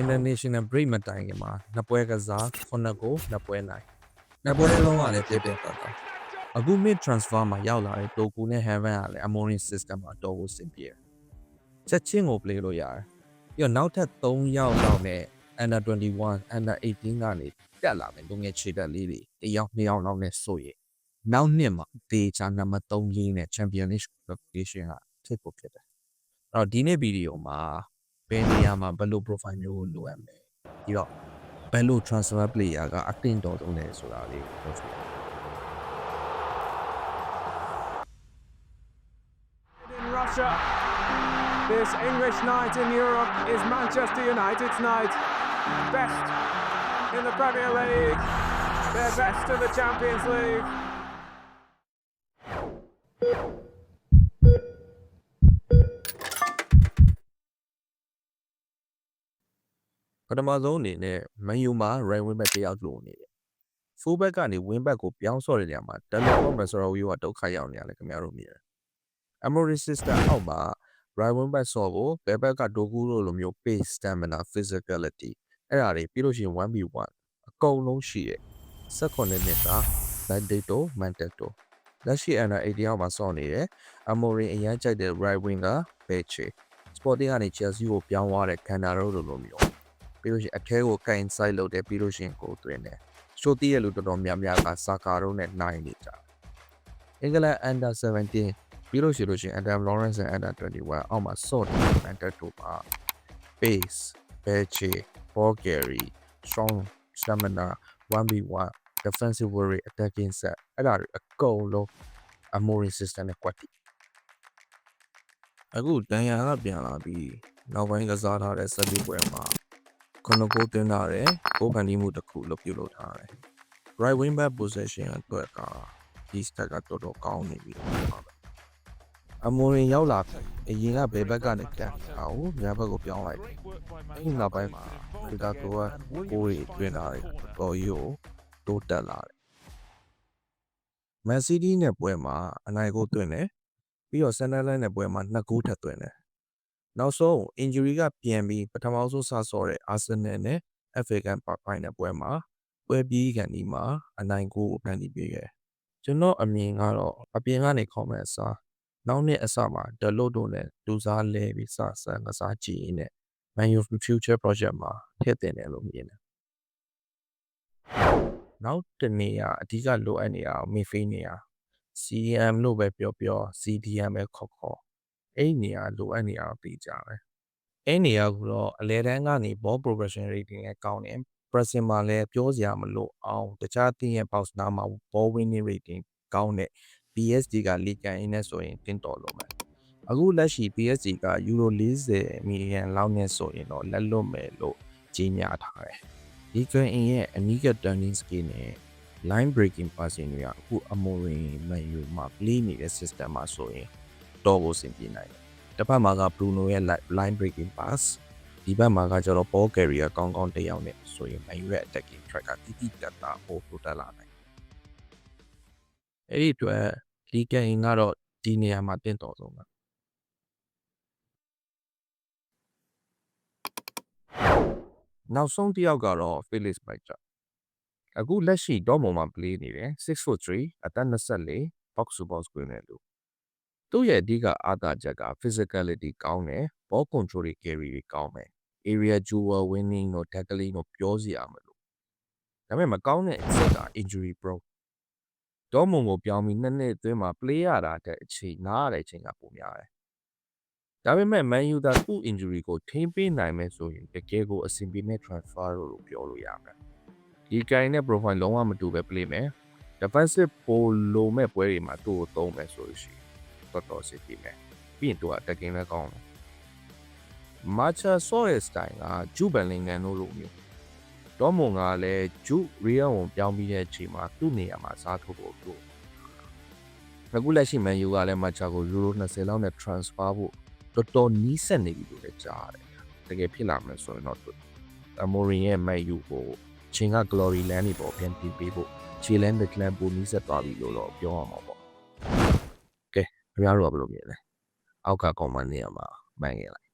international break မတိုင်ခင်မှာနှစ်ပွဲကစား9ကိုနှစ်ပွဲနိုင်နှစ်ပွဲလုံးကလည်းပြည့်ပြည့်တော့တော့အခု mid transfer မှာရောက်လာတဲ့တိုကူနဲ့ heaven ကလည်း amorin system မှာတော်ဖို့စင်ပြေတယ်ချက်ချင်းကို play လို့ရတယ်ပြီးတော့နောက်ထပ်3ယောက်လောက်နဲ့ under 21 under 18ကနေတက်လာမယ်လူငယ်ခြေတက်လေးတွေတယောက်နှစ်ယောက်လောက်နဲ့ဆိုရင်နောက်နှစ်မှာဒေချာနံပါတ်3ရင်းနဲ့ championship qualification ကဖြစ်ဖို့ဖြစ်တယ်အဲ့တော့ဒီနေ့ဗီဒီယိုမှာ ဘယ်နေရာမှာဘယ်လို profile မျိုးကိုလိုအပ်မလဲပြီးတော့ဘယ်လို transfer player ကအတင်းတော်ဆုံးလဲဆိုတာလေးကိုပြောပြပါ In Russia, this English night in Europe is Manchester United's night. Best in the Premier League, their best in the Champions League. ပထမဆုံးအနေနဲ့ Man U မှာ right wing back တစ်ယောက်လိုနေတယ် full back ကနေ wing back ကိုပြောင်းဆော့တဲ့နေရာမှာ Dalot Masarowi ကဒုက္ခရောက်နေရတယ်ခင်ဗျားတို့မြင်တယ် Amory system အောက်မှာ right wing back ဆော့ကိုဘယ်ဘက်က Dogu လို့လိုမျိုး pace stamina physicality အဲ့ဒါတွေပြီးလို့ရှိရင် 1v1 အကုန်လုံးရှိရဲ့16နှစ်က Bandito Manteto လက်ရှိ under 80ရောက်မှာဆော့နေတယ် Amory အရန်ကြိုက်တဲ့ right wing က Beche Sporting ကနေ Chelsea ကိုပြောင်းသွားတဲ့ Cannaro လိုလိုမျိုး ပြီးလို့ရှိရင်အထဲကိုကင်ဆိုင်လုပ်တယ်ပြီးလို့ရှိရင်ကိုသွင်းတယ်ရှိုးတီးရဲ့လူတော်တော်များများကစာကာတို့နဲ့နိုင်နေကြတယ်အင်္ဂလန် under 17ပြီးလို့ရှိလို့ရှိရင် Adam Lawrence and under 21အောက်မှာ sort under တို့ပါ base beche ball carry strong stamina 1v1 defensive worry attacking set အဲ့ဒါတွေအကုန်လုံး Amory system နဲ့ကွက်တီအခုတန်ရာကပြန်လာပြီးနောက်ပိုင်းကစားထားတဲ့စက်ပြီးပွဲမှာ ခုနကိုတင်လာတယ်ကိုကန်ဒီမှုတစ်ခုလို့ပြုလုပ်ထားတယ် right wing back position အတွက်ကဒီ stat ကတော်တော်ကောင်းနေပြီလို့ပြောပါမယ်အမိုရင်ရောက်လာပြီအရင်ကဘယ်ဘက်ကနေကန်နေတာကိုညာဘက်ကိုပြောင်းလိုက်တယ်အဲ့ဒီနောက်ပိုင်းမှာဒီကကိုကကိုရီတွင်လာတယ်တော်ကြီးကိုတိုးတက်လာတယ် Man City နဲ့ပွဲမှာအနိုင်ကိုတွင်တယ်ပြီးတော့ Sunderland နဲ့ပွဲမှာ2ဂိုးထပ်တွင်တယ် နောက်ဆုံး injury ကပြန်ပြီးပထမဆုံးစဆော့တဲ့ Arsenal နဲ့ FA Cup Final ပွဲမှာပွဲပြီးကန်ဒီမှာအနိုင်ကိုဖန်တီးပေးခဲ့ကျွန်တော်အမြင်ကတော့အပြင်ကနေ comment အစားနောက်နှစ်အစမှာ download တို့နဲ့ဒူစားလဲပြီးစဆန်ကစားကြည့်ရင်းနဲ့ Man U Future Project မှာထည့်တင်တယ်လို့မြင်တယ်နောက်တစ်နေရာအဓိကလိုအပ်နေတာက midfield နေရာ CM လို့ပဲပြောပြော CDM ပဲခေါ်ခေါ် အဲ့ဒီနေရာလိုအပ်နေရတော့သိကြပဲအဲ့နေရာကတော့အလဲတန်းကနေ ball progression rating လည်းကောင်းတယ် pressing မှာလည်းပြောစရာမလိုအောင်တခြားတင်းရဲ့ box နားမှာ ball winning rating ကောင်းတဲ့ PSG ကလီကန်အင်းနဲ့ဆိုရင်တင်းတော်လို့မယ်အခုလက်ရှိ PSG က euro 40 million လောက်နဲ့ဆိုရင်တော့လက်လွတ်မယ်လို့ကြီးညာထားတယ်ဒီကန်အင်းရဲ့အနီးက turning skill နဲ့ line breaking passing တွေကအခု Amorim Manu မှာ play နေတဲ့ system မှာဆိုရင် တော့ကိုဆင်ပြေနိုင်တယ်။တစ်ဖက်မှာက Bruno ရဲ့ li- line breaking pass ဒီဘက်မှာကကျတော့ ball carrier ကောင်းကောင်းတစ်ယောက်နဲ့ဆိုရင် Man U ရဲ့ attacking track ကတိတိကျကျပို့ပို့တက်လာနိုင်တယ်။အဲ့ဒီအတွက်ဒီကင်ကတော့ဒီနေရာမှာတင့်တော်ဆုံးပါ။နောက်ဆုံးတစ်ယောက်ကတော့ Felix Meijer အခုလက်ရှိ Dortmund မှာ play နေတယ် 6'3 အသက်24 box to box ကွင်းနဲ့လို့ သူ့ရဲ့အဓိကအားသာချက်က physicality ကောင်းတယ် ball control တွေ carry တွေကောင်းတယ် area jewel winning တို့ tackling တို့ပြောစရာမလိုဒါပေမဲ့မကောင်းတဲ့အချက်က injury prone ဒေါ်မွန်ကိုပြောင်းပြီးနှစ်နှစ်အတွင်းမှာ play ရတာတဲ့အချိန်နားရတဲ့အချိန်ကပိုများတယ်ဒါပေမဲ့ Man U ကသူ့ injury ကိုထိန်းပေးနိုင်မယ်ဆိုရင်တကယ်ကိုအဆင်ပြေမဲ့ transfer လို့ပြောလို့ရမယ်ဒီကိုင်းနဲ့ profile လုံးဝမတူပဲ play မယ် defensive ပိုလိုမဲ့ပွဲတွေမှာသူ့ကိုသုံးမယ်ဆိုလို့ရှိရင် တော်တော်စစ်ပြီးမယ်ပြီးရင်သူကတက်ကင်လည်းကောင်းတယ်မာချာဆော့ရဲ့ style ကဂျူဘန်လင်ဂန်တို့လိုမျိုးဒေါမွန်ကလည်းဂျူရီယန်ကိုပြောင်းပြီးတဲ့အချိန်မှာသူ့နေရာမှာစားထုတ်ဖို့သူအခုလက်ရှိမန်ယူကလည်းမာချာကိုယူရို20လောက်နဲ့ transfer ဖို့တော်တော်နီးစက်နေပြီလို့လည်းကြားရတယ်တကယ်ဖြစ်လာမယ်ဆိုရင်တော့အမိုရင်ရဲ့မန်ယူကိုချင်းက glory land တွေပေါ်ပြန်တင်ပေးဖို့ခြေလန်းတစ်လန်ပုံနီးစက်သွားပြီလို့တော့ပြောရမှာပေါ့ ခင်ဗျားတို့ကဘယ်လိုမြင်လဲအောက်က comment နေရာမှာမှန်ခဲ့လိုက်